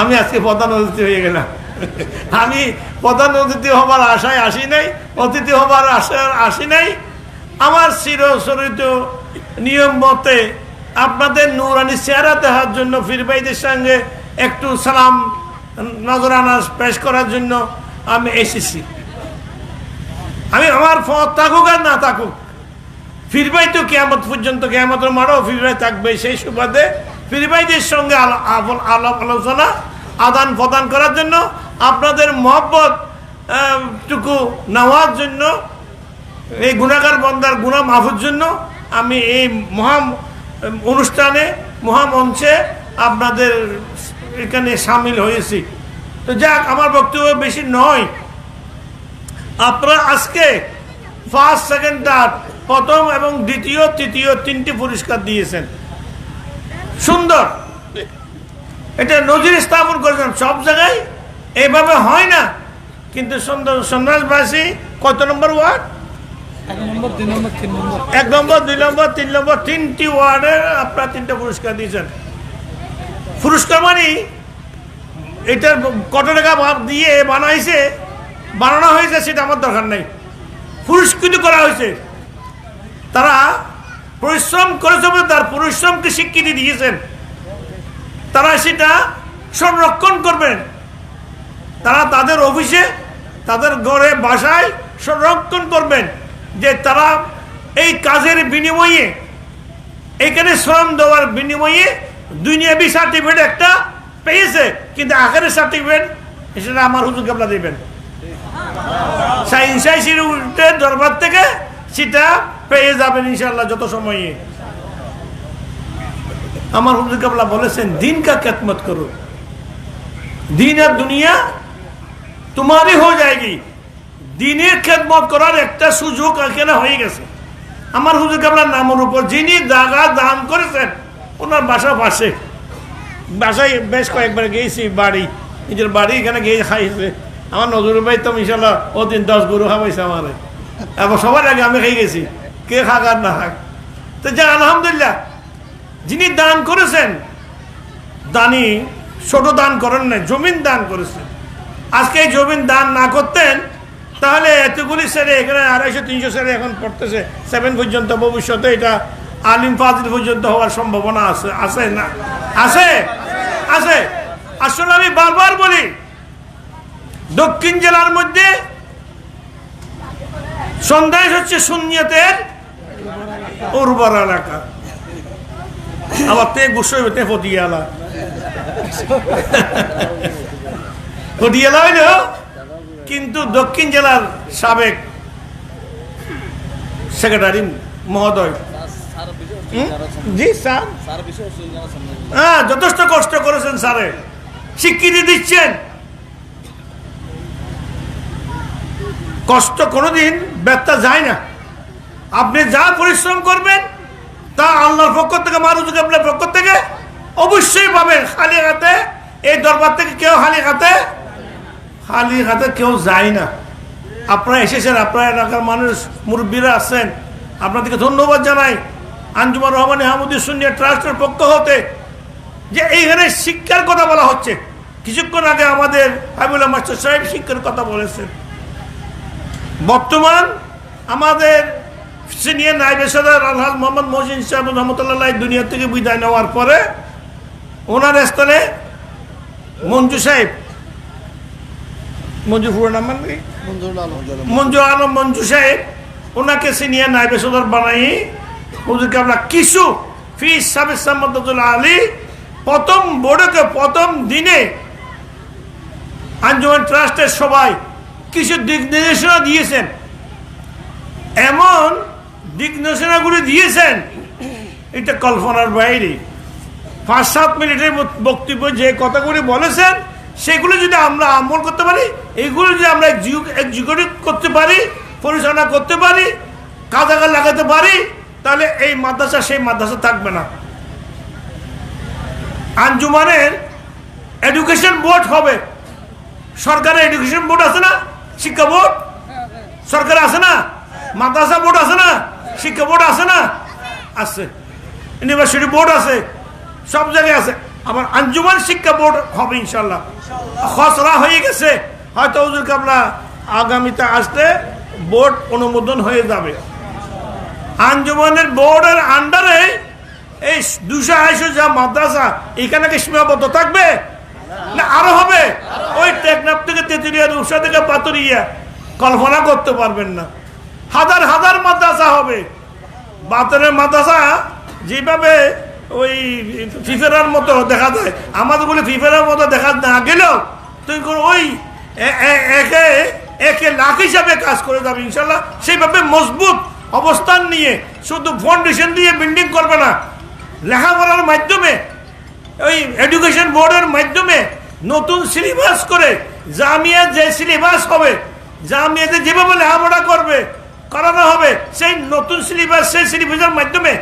আমি আজকে প্রধান অতিথি হয়ে গেলাম। আমি প্রধান অতিথি হবার আশায় আসি নাই, অতিথি হবার আশায় আসি নাই। আমার চিরচরিত নিয়ম মতে আপনাদের নুরানি চেহারা দেখার জন্য ফিরবাইদের সঙ্গে একটু সালাম নজরানা পেশ করার জন্য আমি এসেছি। আমি আমার পথ থাকুক আর না থাকুক, ফিরবাই তো কেয়ামত পর্যন্ত, কেয়ামতের মারাও ফিরবাই থাকবে সেই সুবাদে ফিরবাইদের সঙ্গে আলোচনা, আদান প্রদান করার জন্য আপনাদের মহব্বত টুকু নেওয়ার জন্য, এই গুণাগার বন্দার গুণা মাফের জন্য আমি এই মহা অনুষ্ঠানে মহামঞ্চে আপনাদের এখানে সামিল হয়েছি। তো যাক, আমার বক্তব্য বেশি নয়। আপনারা আজকে ফার্স্ট সেকেন্ড থার্ড প্রথম এবং দ্বিতীয়, তৃতীয় তিনটি পুরস্কার দিয়েছেন। সুন্দর। এটা নজির স্থাপন করেছেন সব জায়গায়। এইভাবে হয় না। কিন্তু সুন্দর সন্ন্যাসবাসী কত নম্বর ওয়ার্ড? এক নম্বর দুই নম্বর তিন নম্বর। এক নম্বর দুই নম্বর তিন নম্বর তিনটি ওয়ার্ডের আপনার তিনটা পুরস্কার দিয়েছেন। পুরস্কার মানে এটার কত টাকা ভাব দিয়ে বানাইছে বানানো হয়েছে সেটা আমার দরকার নাই। পুরস্কৃত করা হয়েছে। তারা পরিশ্রম করেছে তার পরিশ্রমকে স্বীকৃতি দিয়েছেন। তারা সেটা সংরক্ষণ করবেন। তারা তাদের অফিসে, তাদের ঘরে, বাসায় সংরক্ষণ করবেন যে তারা এই কাজের বিনিময়ে, এখানে শ্রম দেওয়ার বিনিময়ে দুনিয়াবি সার্টিফিকেট একটা পেয়েছে, কিন্তু আখেরের সার্টিফিকেট সেটা আমার হুজুর কাবলা দেবেন। সাইন্সাইসির উল্টে দরবার থেকে সেটা পেয়ে যাবেন ইনশাল্লাহ যত সময়ে। আমার হুজুর কাবলা বলেছেন, দিন কা করো? দিন আর দুনিয়া তোমারই হয়ে যায়গি। দিনের খেদমত করার একটা সুযোগ এখানে হয়ে গেছে। আমার হুজুর কাবলার নামের উপর যিনি জায়গা দান করেছেন, ওনার বাসা পাশে। বাসায় বেশ কয়েকবার গিয়েছি, বাড়ি। নিজের বাড়ি এখানে গিয়ে খাইছে। আমার নজরুল ভাই তো ইনশাল্লাহ ও দিন দশ গরু খাওয়াইছে আমার। এবার সবার আগে আমি খাই গেছি। কে খাক আর না খাক? তো যা আলহামদুলিল্লাহ, যিনি দান করেছেন, দানি ছোট দান করেন না জমিন দান করেছেন। আজকে এই জমিন দান না করতেন, তাহলে এতগুলি সেরে এখানে আড়াইশো, তিনশো সেরে এখন পড়তেছে। সেভেন পর্যন্ত ভবিষ্যতে এটা আলিম ফাজিল পর্যন্ত হওয়ার সম্ভাবনা আছে আছে না? আছে? আছে। আসলে আমি বারবার বলি, দক্ষিণ জেলার মধ্যে সন্দেশ হচ্ছে শূন্যতের উর্বর এলাকা আবার তে গুসই তে ফটিয়ালা হইল কিন্তু দক্ষিণ জেলার সাবেক সেক্রেটারি মহোদয় যথেষ্ট কষ্ট করেছেন স্যারে স্বীকৃতি দিচ্ছেন কষ্ট কোনোদিন ব্যর্থ যায় না আপনি যা পরিশ্রম করবেন, তা আল্লাহর পক্ষ থেকে মানুষ আপনার পক্ষ থেকে অবশ্যই পাবেন। খালি হাতে, এই দরবার থেকে কেউ খালি হাতে খালি হাতে কেউ যায় না। আপনারা এসেছেন, আপনার এলাকার মানুষ, মুরব্বীরা আছেন। আপনাদেরকে ধন্যবাদ জানাই। আঞ্জুমান রহমান আহমদী ট্রাস্টের পক্ষ হতে যে এইখানে শিক্ষার কথা বলা হচ্ছে। কিছুক্ষণ আগে আমাদের হাবিবুল্লাহ মাস্টার সাহেব শিক্ষার কথা বলেছেন। বর্তমান আমাদের সিনিয়র নাইবে সদার আলহাজ মোহাম্মদ মহসিন সাহেব রহমতুল্লাহ দুনিয়া থেকে বিদায় নেওয়ার পরে ওনার স্থানে মঞ্জু সাহেব। মঞ্জু পুরো নাম মানে মঞ্জু আলম মঞ্জু সাহেব, ওনাকে সিনিয়র নাইবে সদর বানাই। হুজুরকে আমরা কিছু ফিস সাবেক সাম্মদুল্লাহ আলী, প্রথম বোর্ডকে প্রথম দিনে আঞ্জুমান ট্রাস্টের সবাই কিছু দিক নির্দেশনা দিয়েছেন। এমন দিক নির্দেশনাগুলি দিয়েছেন। এটা কল্পনার বাইরে। পাঁচ, সাত মিনিটের বক্তব্য যে কথাগুলি বলেছেন, সেগুলো যদি আমরা আমল করতে পারি এইগুলো যদি আমরা এক্সিকিউটিভ করতে পারি, পরিচালনা করতে পারি কাজাগার লাগাতে পারি, তাহলে এই মাদ্রাসা সেই মাদ্রাসা থাকবে না। আঞ্জুমানের এডুকেশন বোর্ড হবে। সরকারের এডুকেশন বোর্ড আছে না? শিক্ষা বোর্ড? সরকার আছে না? মাদ্রাসা বোর্ড আছে না? শিক্ষা বোর্ড আছে না? আছে। ইউনিভার্সিটি বোর্ড আছে। সব জায়গায় আছে। আমার আঞ্জুমান শিক্ষা বোর্ড হবে ইনশাল্লাহ খসড়া হয়ে গেছে। হয়তো হুজুর কাবলা আগামীতে আসলে বোর্ড অনুমোদন হয়ে যাবে। আঞ্জুমানের বোর্ডের আন্ডারে এই দুশো আড়াইশো যা মাদ্রাসা, এখানে কি সীমাবদ্ধ থাকবে? না, আরও হবে। ওই টেকনাফ থেকে তেতুলিয়া রূপসা থেকে পাতুরিয়া কল্পনা করতে পারবেন না। হাজার হাজার মাদ্রাসা হবে। বাতরের মাদ্রাসা যেভাবে ওই ফিফেরার মতো দেখা যায় আমাদের বলে ফিফেরার মতো দেখা না গেলেও তুই ওই একে একে লাখ হিসাবে কাজ করে যাবে, ইনশাল্লাহ। সেইভাবে মজবুত অবস্থান নিয়ে, শুধু ফাউন্ডেশন দিয়ে বিল্ডিং করবে না, লেখাপড়ার মাধ্যমে, ওই এডুকেশন বোর্ডের মাধ্যমে নতুন সিলেবাস করে, জামিয়া যে সিলেবাস হবে, জামিয়াতে যেভাবে লেখাপড়া করবে করানো হবে। সেই নতুন সিলেবাস সেই সিলেবাসের মাধ্যমে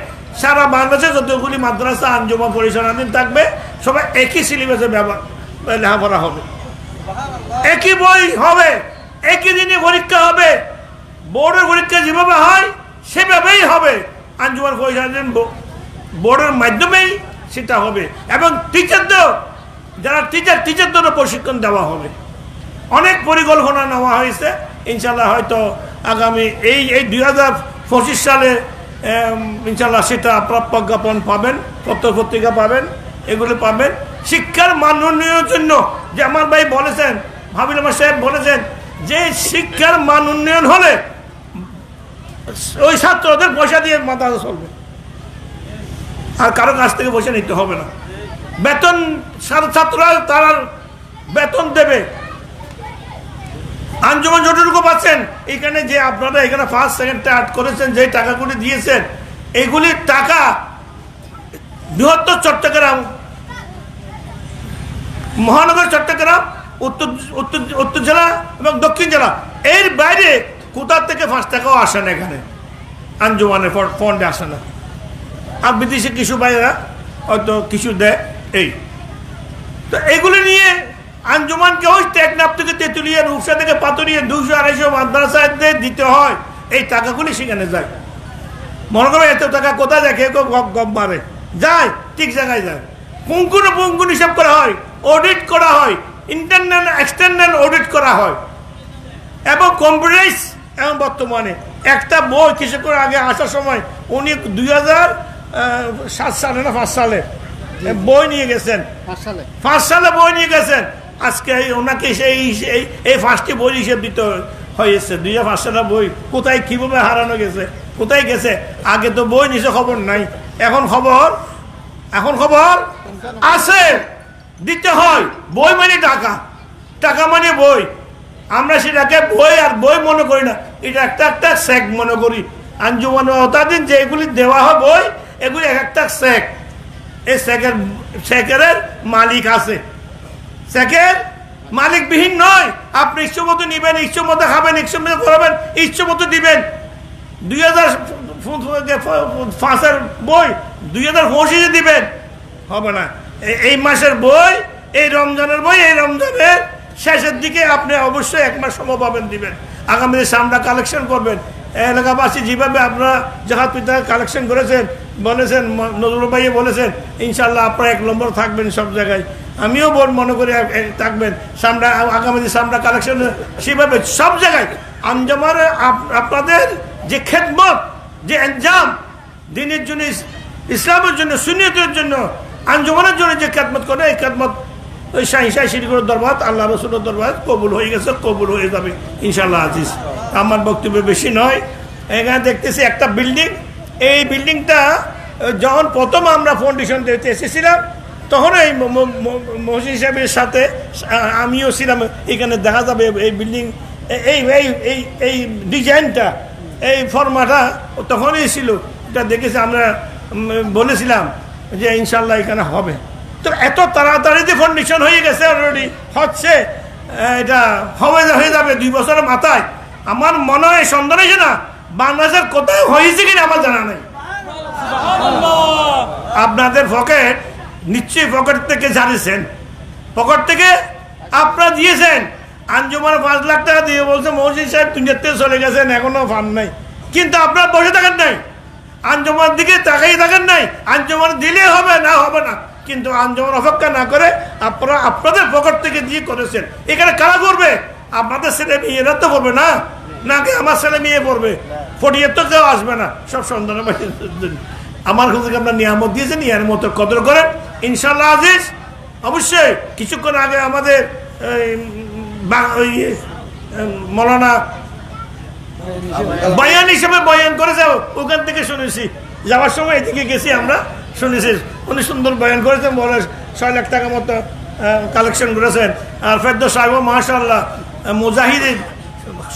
সারা বাংলাদেশে যতগুলি মাদ্রাসা, আঞ্জুমা পরিচালনাধীন থাকবে, সবাই একই সিলেবাসে ব্যবহার, লেখাপড়া হবে। একই বই হবে, একই দিনে পরীক্ষা হবে, বোর্ডের পরীক্ষা যেভাবে হয়, সেভাবেই হবে। আঞ্জুমান পরিচালন বোর্ডের মাধ্যমেই সেটা হবে। এবং টিচারদের যারা টিচার টিচারদেরও প্রশিক্ষণ দেওয়া হবে। অনেক পরিকল্পনা নেওয়া হয়েছে। ইনশাল্লাহ হয়তো আগামী এই এই দুই হাজার পঁচিশ সালে ইনশাল্লাহ সেটা প্রজ্ঞাপন পাবেন পত্র পত্রিকা পাবেন, এগুলো পাবেন। শিক্ষার মান উন্নয়নের জন্য যে আমার ভাই বলেছেন, ভাবিল আমার সাহেব বলেছেন, যে শিক্ষার মান উন্নয়ন হলে ওই ছাত্রদের পয়সা দিয়ে মাথা চলবে। আর কারও কাছ থেকে পয়সা নিতে হবে না। বেতন ছাত্ররা তারা বেতন দেবে। আঞ্জুমান যতটুকু পাচ্ছেন, এখানে যে আপনারা এখানে ফার্স্ট সেকেন্ড থার্ড করেছেন যে টাকাগুলি দিয়েছেন, এগুলির টাকা বৃহত্তর চট্টগ্রাম, মহানগর চট্টগ্রাম, উত্তর উত্তর উত্তর জেলা এবং দক্ষিণ জেলা। এর বাইরে কোথার থেকে পাঁচ টাকাও আসে না এখানে? আঞ্জুমানের ফন্ডে আসে না। আর বিদেশি কিছু বাইরা হয়তো কিছু দেয়, এই। তো এগুলো নিয়ে আঞ্জুমানকে ওই টেকনাপ থেকে তেঁতুলিয়া রূপসা থেকে পাতুরিয়া দুশো আড়াইশো মাদ্রাসাতে দিতে হয়। এই টাকাগুলি সেখানে যায়। মনে করো এত টাকা কোথায় যায়? কেউ কেউ গপ গপ মারে। যায় ঠিক জায়গায় যায়। পুঙ্কুন পুঙ্কুন হিসাব করা হয়। অডিট করা হয়। ইন্টারনাল এক্সটার্নাল অডিট করা হয়। এবং কম্পিউটারাইজ এবং বর্তমানে একটা বই কিছুক্ষণ আগে আসার সময় উনি দুই হাজার সাত সালে না পাঁচ সালে বই নিয়ে গেছেন। পাঁচ সালে। পাঁচ সালে বই নিয়ে গেছেন। আজকে ওনাকে সেই এই এই ফার্স্টে বই হিসেবে দিতে হয়েছে। দুই হাজার বই কোথায়, কীভাবে হারানো গেছে, কোথায় গেছে? আগে তো বই নিচে খবর নাই। এখন খবর? এখন খবর? আছে। দিতে হয়। বই মানে টাকা। টাকা মানে বই। আমরা সেটাকে বই আর বই মনে করি না। এটা একটা একটা সেক মনে করি। আঞ্জুমান দিন যে এগুলি দেওয়া হয় বই, এগুলি এক একটা সেক। এই সেকের সেকের মালিক আছে। সেকের মালিকবিহীন নয়। আপনি ইচ্ছে মতো নিবেন ইচ্ছে মতো খাবেন ইচ্ছে মতো করবেন ইচ্ছে মতো দিবেন। দুই হাজার বই, দুই হাজার পঁচিশে দিবেন। হবে না। এই মাসের বই, এই রমজানের বই, এই রমজানের শেষের দিকে আপনি অবশ্যই এক মাস সময় পাবেন, দিবেন। আগামী সামনা কালেকশন করবেন। এলাকাবাসী যেভাবে আপনারা জাহাজ পিতা কালেকশন করেছেন, বলেছেন নজরুল ভাইয়ে বলেছেন ইনশাল্লাহ আপনারা এক নম্বর থাকবেন সব জায়গায়। আমিও বল মনে করি থাকবেন। সামরা আগামী সামনা কালেকশন সেভাবে সব জায়গায়। আঞ্জামার আপ- আপনাদের যে খেদমত, যে এনজাম, দিনের জন্য ইসলামের জন্য সুনিয়তের জন্য, আঞ্জমানের জন্য যে খেদমত করে, এই খেদমত, ওই শাহি শাহি শিরিগুলোর দরবার আল্লাহ রসুলের দরবার কবুল হয়ে গেছে, কবুল হয়ে যাবে ইনশাল্লাহ আজিজ। আমার বক্তব্য বেশি নয়। এখানে দেখতেছি একটা বিল্ডিং এই বিল্ডিংটা যখন প্রথম আমরা ফাউন্ডেশন দিতে এসেছিলাম তখন এই মহসিন সাহেবের সাথে আমিও ছিলাম এখানে দেখা যাবে এই বিল্ডিং এই এই এই এই ডিজাইনটা এই ফর্মাটা তখনই ছিল। এটা দেখেছি আমরা বলেছিলাম যে ইনশাল্লাহ এখানে হবে। তো এত তাড়াতাড়ি যে কন্ডিশন হয়ে গেছে অলরেডি হচ্ছে এটা হবে হয়ে যাবে দুই বছরের মাথায়। আমার মনে হয় সন্দেহ হয়েছে না বাংলাদেশের কোথায় হয়েছে কিনা আমার জানা নেই। আপনাদের পকেট নিশ্চয়ই পকেট থেকে জানিয়েছেন পকেট থেকে আপনারা দিয়েছেন। আঞ্জুমান পাঁচ লাখ টাকা দিয়ে বলছে মহসিন সাহেব দুনিয়ার থেকে চলে গেছেন, এখনও ফান নাই। কিন্তু আপনারা বসে থাকেন নাই। আঞ্জুমার দিকে তাকাই থাকেন নাই। আঞ্জুমান দিলে হবে না হবে না। কিন্তু আঞ্জমান অপেক্ষা না করে আপনারা আপনাদের পকেট থেকে দিয়ে করেছেন। এখানে কারা করবে? আপনাদের ছেলে মেয়েরা তো করবে না। নাকি আমার ছেলে মেয়ে পড়বে ফটিয়ে তো কেউ আসবে না। সব সন্তানের বাড়ির আমার হুজুরকে আপনার নিয়ামত দিয়েছেন ইয়ার মতো কদর করেন। ইনশাল্লাহ আজিজ, অবশ্যই কিছুক্ষণ আগে আমাদের মলানা বয়ান হিসেবে বয়ান করে ওখান থেকে শুনেছি। যাওয়ার সময় এদিকে গেছি আমরা, শুনেছি। উনি সুন্দর বয়ান করেছেন বলে ছয় লাখ টাকা মতো কালেকশন করেছেন। আর ফেদ্দ সাহেব মাশাল্লাহ মুজাহিদ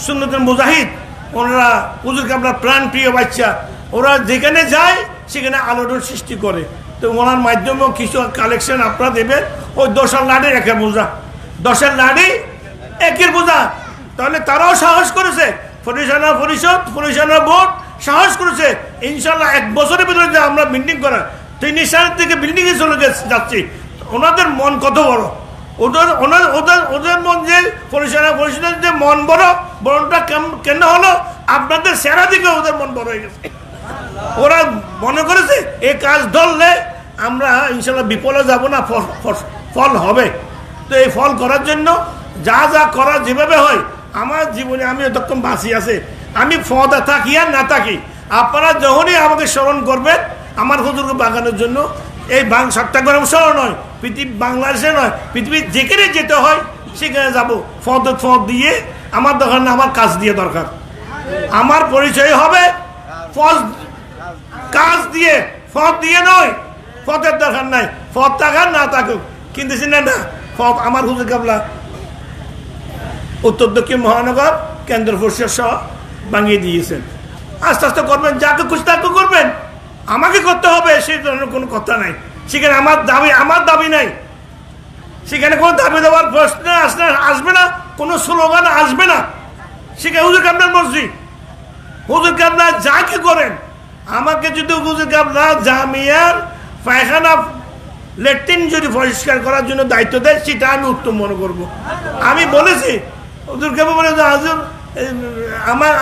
সুন্নতের মুজাহিদ, ওনারা হুজুর কাবলার প্রাণ প্রিয় বাচ্চা। ওরা যেখানে যায়, সেখানে আলোড়ন সৃষ্টি করে। তো ওনার মাধ্যমেও কিছু কালেকশন আপনারা দেবেন। ওই দশের লাডি একের বোঝা। দশের লাডি একের বোঝা। তাহলে তারাও সাহস করেছে। পরিচালনা পরিষদ পরিচালনা বোর্ড সাহস করেছে। ইনশাল্লাহ এক বছরের ভিতরে যে আমরা বিল্ডিং করা, তিন সালের থেকে বিল্ডিং এ চলে যাচ্ছি। ওনাদের মন কত বড়? ওদের, ওনার, ওদের ওদের মন যে পরিচালনা পরিষদের যে মন বড় কেম- কেন হলো? আপনাদের সেরা দিকে ওদের মন বড় হয়ে গেছে। ওরা মনে করেছে এই কাজ ধরলে আমরা ইনশাল্লাহ বিপলে যাব না, ফল- হবে। তো এই ফল করার জন্য যা যা করা যেভাবে হয়, আমার জীবনে আমি যতক্ষণ বাঁচি আছে। আমি ফদা থাকি আর না থাকি, আপনারা যখনই আমাকে স্মরণ করবেন আমার হুজুরকে বাগানোর জন্য, এই বাং চট্টগ্রাম শহর নয়, পৃথিবী বাংলাদেশে নয় পৃথিবীর যেখানে যেতে হয়, সেখানে যাব। ফদ ফদ দিয়ে আমার দরকার না আমার কাজ দিয়ে দরকার। আমার পরিচয় হবে, ফল কাজ দিয়ে ফদ দিয়ে নয়। ফতের দরকার নাই। ফদ থাকার না থাকুক। কিন্তু চিনে না ফদ আমার হুজুর কাবলা। উত্তর দক্ষিণ মহানগর, কেন্দ্র পরিষদ সহ ভাঙিয়ে দিয়েছেন। আস্তে আস্তে করবেন, যাকে খুশি তাকে করবেন। আমাকে করতে হবে, সেই ধরনের কোনো কথা নাই। সেখানে আমার দাবি আমার দাবি নাই। সেখানে কোনো দাবি দেওয়ার প্রশ্ন আসলে আসবে না, কোনো স্লোগান আসবে না। সেখানে হুজুর কাবলার মসজিদ হুজুর কাবলা যা কি করেন আমাকে যদি গাবলা জামিয়ার পায়খানা ল্যাট্রিন যদি পরিষ্কার করার জন্য দায়িত্ব দেয়, সেটা আমি উত্তম মনে করব। আমি বলেছি আমার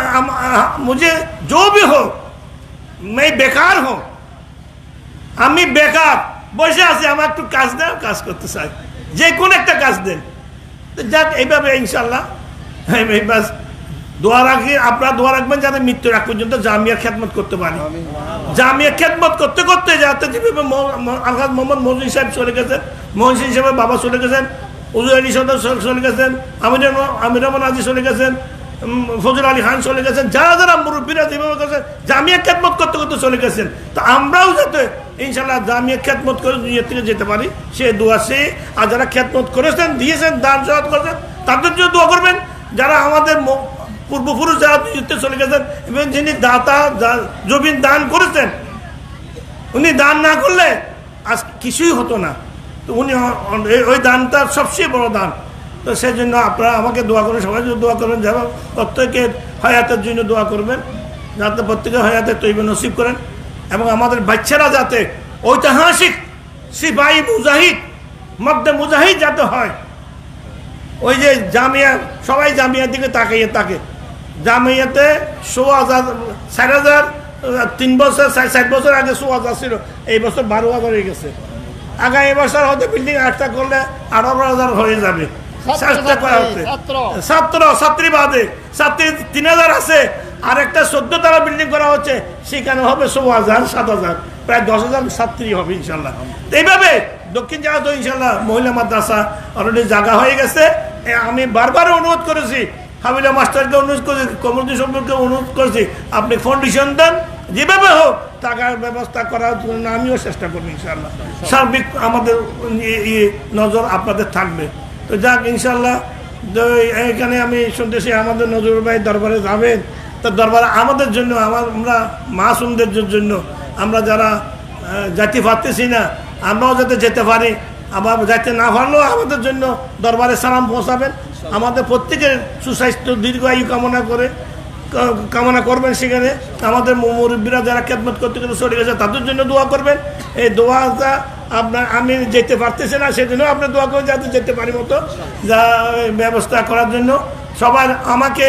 মুঝে জো হোক मैं বেকার হোক আমি বেকার, বসে আছি, আমার একটু কাজ দেন কাজ করতে চাই যে কোনো একটা কাজ দেন যাক, এইভাবে ইনশাল্লাহ বাস দোয়া রাখি আপনারা দোয়া রাখবেন যাতে মৃত্যুর আগ পর্যন্ত জামিয়ার খেদমত করতে পারি। জামিয়া খেদমত করতে করতে যাতে আলহাজ মোহাম্মদ মজুর সাহেব চলে গেছেন মহসিন হিসেবে বাবা চলে গেছেন উজু আলী সদর চলে- গেছেন আমির আমির রহমান আজি চলে গেছেন ফজল আলী খান চলে গেছেন যারা যারা মুরব্বীরা যেভাবে গেছেন জামিয়া খেদমত করতে করতে চলে গেছেন। তো আমরাও যাতে ইনশাল্লাহ জামিয়া খেদমত করে দুনিয়া থেকে যেতে পারি সে দোয়া সে আর যারা খেদমত করেছেন দিয়েছেন দান সহায়ত করেছেন তাদের জন্য দোয়া করবেন। যারা আমাদের পূর্বপুরুষ যারা যুদ্ধে চলে গেছেন, এবং যিনি দাতা জমিন দান করেছেন, উনি দান না করলে আজ কিছুই হতো না। তো উনি ওই দানটা সবচেয়ে বড় দান। তো সেই জন্য আপনারা আমাকে দোয়া করেন, সবাই যদি দোয়া করবেন যেমন প্রত্যেকের হায়াতের জন্য দোয়া করবেন, যাতে প্রত্যেকের হায়াতের তৈরি নসিব করেন, এবং আমাদের বাচ্চারা যাতে ঐতিহাসিক সিপাহী মুজাহিদ মধ্যে মুজাহিদ যাতে হয়, ওই যে জামিয়া, সবাই জামিয়ার দিকে তাকাইয়ে তাকে জামিয়াতে শো হাজার ষাট হাজার তিন বছর ষাট বছর আগে শো হাজার ছিল এই বছর বারো হাজার হয়ে গেছে। আগামী বছর হয়তো বিল্ডিং আটটা করলে আঠারো হাজার হয়ে যাবে। চেষ্টা করা হচ্ছে ছাত্র। ছাত্রী বাদে ছাত্রী তিন হাজার আছে আর একটা চোদ্দ তারা বিল্ডিং করা হচ্ছে সেখানে হবে ষো হাজার সাত হাজার প্রায় দশ হাজার ছাত্রী হবে ইনশাল্লাহ এইভাবে দক্ষিণ জায়গা তো ইনশাল্লাহ মহিলা মাদ্রাসা অলরেডি জায়গা হয়ে গেছে। আমি বারবার অনুরোধ করেছি হাবিলা মাস্টারকে অনুরোধ করেছি কমিটি সম্পর্কে অনুরোধ করেছি, আপনি ফাউন্ডেশন দেন, যেভাবে হোক, টাকার ব্যবস্থা করার জন্য আমিও চেষ্টা করব ইনশাল্লাহ সার্বিক আমাদের নজর আপনাদের থাকবে। তো যাক ইনশাল্লাহ এখানে আমি শুনতেছি আমাদের নজরুল ভাই দরবারে যাবেন। তো দরবারে আমাদের জন্য, আমার, আমরা মাসুমদের জন্য, আমরা যারা যেতে পারতেছি না, আমরাও যাতে যেতে পারি, আবার যাইতে না পারলেও আমাদের জন্য দরবারে সালাম পৌঁছাবেন। আমাদের প্রত্যেকের সুস্বাস্থ্য দীর্ঘ আয়ু কামনা করে কামনা করবেন সেখানে। আমাদের মুরব্বীরা যারা খেদমত করতে করতে চলে গেছে, তাদের জন্য দোয়া করবেন। এই দোয়াটা আপনার আমি যেতে পারতেছি না, সেজন্য আপনি দোয়া করে যাতে যেতে পারি মতো, যা ব্যবস্থা করার জন্য। সবার আমাকে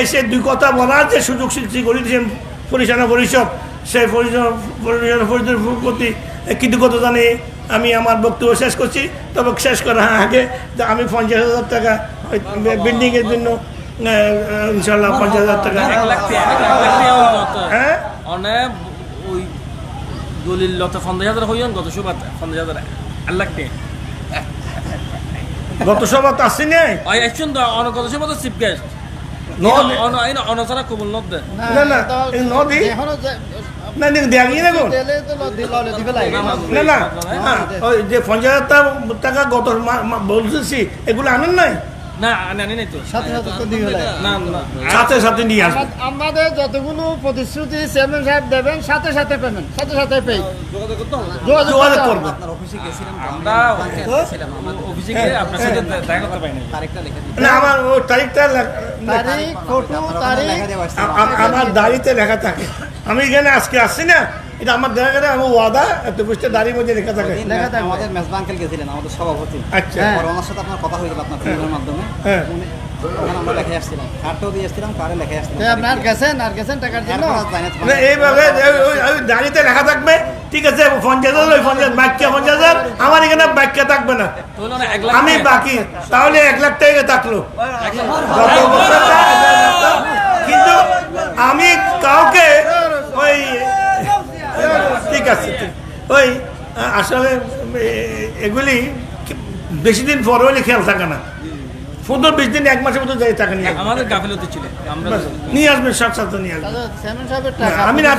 এসে দুই কথা বলার যে সুযোগ সৃষ্টি করে দিয়েছেন পরিচালনা পরিষদ, সেই পরিচালনা পরিষদের প্রতি কৃতজ্ঞতা জানিয়ে আমি আমার বক্তব্য শেষ করছি। তবে শেষ করার আগে আমি পঞ্চাশ হাজার টাকা বিল্ডিংয়ের জন্য ইনশাল্লাহ পঞ্চাশ হাজার টাকা এক লাখ টাকা, এক লাখ টাকা হ্যাঁ অনেক ওই দলিল লত পঞ্চাশ হাজার হইন গত সুবাদ পঞ্চাশ হাজার এক লাখ টাকা গত সভা তো আসছি নাই ওই একশন তো অনেক গত সুবাদ চিফ গেস্ট হ্যাঁ, যে পঞ্চাশ হাজার টাকা- গত বলতেছি এগুলো আনেন নাই না আনি আনি তো। সাথে সাথে তো দিয়ে না না। সাথে সাথে নিয়ে আসবেন আমাদের যতগুলো প্রতিশ্রুতি চেয়ারম্যান সাহেব দেবেন সাথে সাথে পেমেন্ট সাথে সাথে পে যোগাযোগ করতে হবে যোগাযোগ যোগাযোগ করতে করব। হবে। আমরা অফিসে গিয়ে আপনার সাথে দেখা করতে পারি না না আমার ওই তারিখটা তারিখ ফটো তারিখ। আ- আ- আমার দাড়িতে লেখা থাকে। আমি এখানে আজকে আসছি না। এটা আমার দেখা গেলে আমার ওয়াদা এত বুঝতে দাড়ির মধ্যে লেখা থাকে। আমাদের মেজবা আঙ্কেল গেছিলেন আমাদের সভাপতি। আচ্ছা। পরে ওনার সাথে আপনার কথা হয়ে গেল আপনার ফোনের মাধ্যমে। হ্যাঁ। লেখে আসছিলাম। দিয়ে আসছিলাম কার্ডে লেখে আসছিলাম। আপনার গেছেন? আর গেছেন টাকার জন্য? এরপর আর যাই না, এইভাবে ওই- ওই- ওই লেখা থাকবে। ঠিক আছে পঞ্চাশ হাজার ওই পঞ্চাশ বাক্য পঞ্চাশ হাজার আমার এখানে বাক্য থাকবে না। আমি বাকি। তাহলে এক লাখ টাকা থাকল। কিন্তু আমি কাউকে ওই আছে। ওই আসলে এগুলি বেশি দিন পর হলে খেয়াল থাকে না। পনেরো বিশ দিন এক মাসের মতো যাই টাকা নিয়ে আমাদের গাফিলতি ছিল। নিয়ে আসবেন সব সাথে নিয়ে আসবেন আমি না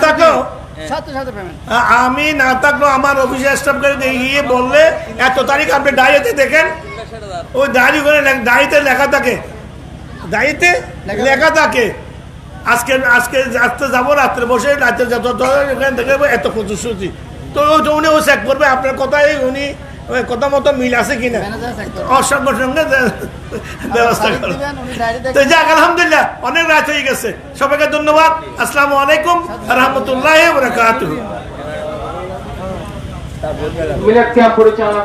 আ- আমি না থাকলেও আমার অফিসে স্টাফ করে গিয়ে বললে এত তারিখ আপনি ডায়েরিতে দেখেন। ওই ডায়েরি করে ডায়েরিতে লেখা থাকে। ডায়েরিতে লেখা থাকে। আজকে আজকে আজকে যাব রাত্রে বসে রাত্রে যত এখানে থেকে এত প্রতিশ্রুতি তো উনি ও চেক করবে আপনার কথাই উনি কথা মতো মিল আছে কিনা? চেক সঙ্গে ব্যবস্থা করবে তো যাক আলহামদুলিল্লাহ অনেক রাত হয়ে গেছে। সবাইকে ধন্যবাদ। আসসালামু আলাইকুম রহমতুল্লাহ বরকাতুহ। মিলেট ক্যাম্প পরিচালনা